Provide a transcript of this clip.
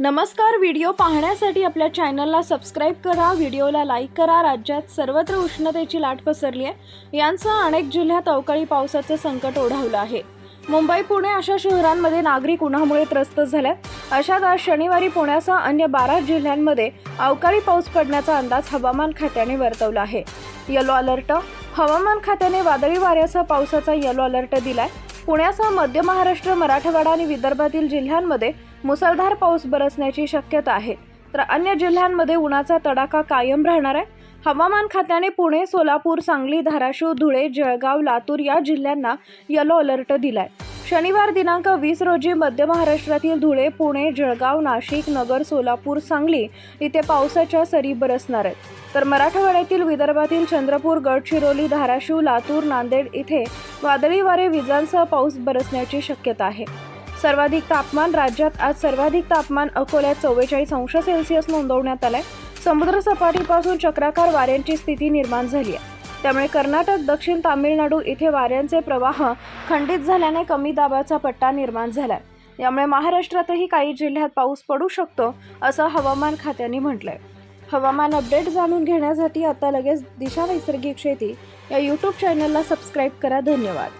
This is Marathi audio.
नमस्कार व्हिडिओ पाहण्यासाठी आपल्या चॅनलला सबस्क्राईब करा व्हिडिओला लाईक करा. राज्यात सर्वत्र उष्णतेची लाट पसरली आहे. यांसह अनेक जिल्ह्यात अवकाळी पावसाचं संकट ओढावलं आहे. मुंबई पुणे अशा शहरांमध्ये नागरिक उन्हामुळे त्रस्त झाल्यात. अशात आज शनिवारी पुण्यासह अन्य बारा जिल्ह्यांमध्ये अवकाळी पाऊस पडण्याचा अंदाज हवामान खात्याने वर्तवला आहे. येलो अलर्ट हवामान खात्याने वादळी वाऱ्यासह पावसाचा येलो अलर्ट दिलाय. पुण्यासह मध्य महाराष्ट्र मराठवाडा आणि विदर्भातील जिल्ह्यांमध्ये मुसळधार पाऊस बरसण्याची शक्यता आहे. तर अन्य जिल्ह्यांमध्ये उन्हाचा तडाखा कायम राहणार आहे. हवामान खात्याने पुणे सोलापूर सांगली धाराशिव धुळे जळगाव लातूर या जिल्ह्यांना येलो अलर्ट दिलाय. शनिवार दिनांक वीस रोजी मध्य महाराष्ट्रातील धुळे पुणे जळगाव नाशिक नगर सोलापूर सांगली इथे पावसाच्या सरी बरसणार आहेत. तर मराठवाड्यातील विदर्भातील चंद्रपूर गडचिरोली धाराशिव लातूर नांदेड इथे वादळी वारे विजांसह पाऊस बरसण्याची शक्यता आहे. सर्वाधिक तापमान राज्यात आज सर्वाधिक तापमान अकोल्यात चव्वेचाळीस अंश सेल्सिअस नोंदवण्यात आलंय. समुद्र सपाटीपासून चक्राकार वाऱ्यांची स्थिती निर्माण झाली आहे. त्यामुळे कर्नाटक दक्षिण तामिळनाडू इथे वाऱ्यांचे प्रवाह खंडित झाल्याने कमी दाबाचा पट्टा निर्माण झालाय. यामुळे महाराष्ट्रातही काही जिल्ह्यात पाऊस पडू शकतो असं हवामान खात्याने म्हटलंय. हवामान अपडेट जाणून घेण्यासाठी आता लगेच दिशा नैसर्गिक शेती या यूट्यूब चॅनलला सबस्क्राईब करा. धन्यवाद.